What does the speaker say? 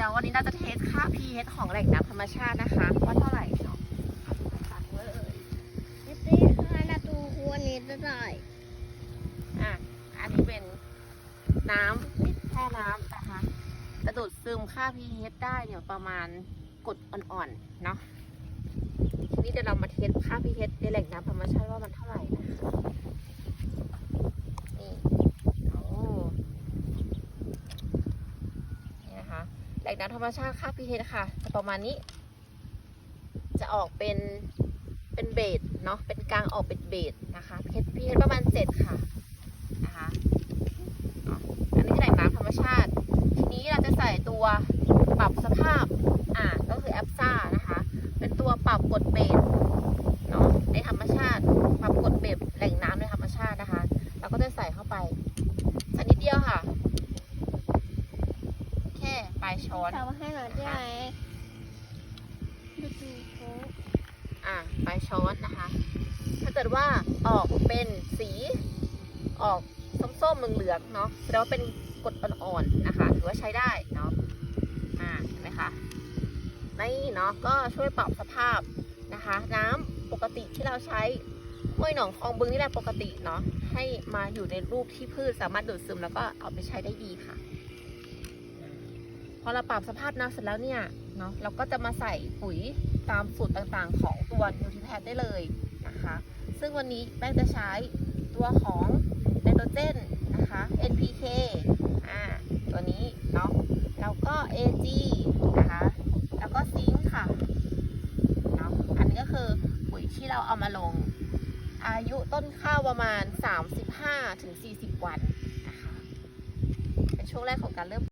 ดี๋ยววันนี้เราจะเทสค่า pH ของแหล่งน้ำธรรมชาตินะคะว่าเท่าไหร่เนาะตักเลยไม่ค่ะนาตูควรนี้จะได้อะอันนี้เป็นน้ำแช่น้ำนะคะจะดูดซึมค่า pH ได้เนี่ยประมาณกดอ่อนๆเนาะทีนี้เดี๋ยวเรามาเทสค่า pH ในแหล่งน้ำธรรมชาติว่ามันเท่าไหร่นะคะนี่โอ้นี่นะคะ แหล่งน้ำธรรมชาติค่า pH ค่ะจะประมาณนี้ จะออกเป็นเป็นเบสเนาะเป็นกลางออกเป็นเบสนะคะ pH pH ประมาณ 7 ค่ะนะคะอันนี้คือแหล่งน้ำธรรมชาติ ทีนี้เราจะใส่ตัวปรับสภาพอ่าก็คือแอปซ่านะคะ เป็นตัวปรับกดเบสเนาะในธรรมชาติ ปรับกดเบสแหล่งน้ำในธรรมชาตินะคะ เราก็จะใส่เข้าไปใส่นิดเดียวค่ะ แค่ ปลายช้อนทำให้หน่อยได้ไหมนาตูโค้อ่าปลายช้อนนะคะ ถ้าเกิดว่าออกเป็นสีออกส้มๆเหลืองๆเนาะแสดงว่าเป็นกรดอ่อนๆนะคะถือว่าใช้ได้เนาะอ่าเห็นไหมคะนี่เนาะก็ช่วยปรับสภาพนะคะ น้ำปกติที่เราใช้ห้วยหนองคลองบึงนี่แหละปกติเนาะให้มาอยู่ในรูปที่พืชสามารถดูดซึมแล้วก็เอาไปใช้ได้ดีค่ะ พอเราปรับสภาพน้ำเสร็จแล้วเนี่ยเนาะเราก็จะมาใส่ปุ๋ยตามสูตรต่างๆ ของตัวนิวทริแพนได้เลยนะคะ ซึ่งวันนี้แป้งจะใช้ตัวของไนโตรเจนนะคะ NPK อ่าตัวนี้เนาะแล้วก็ AG นะคะแล้วก็ซิงค์ค่ะเนาะอันนี้ก็คือปุ๋ยที่เราเอามาลง อายุต้นข้าวประมาณ 35-40 วันนะคะเป็นช่วงแรกของการเริ่ม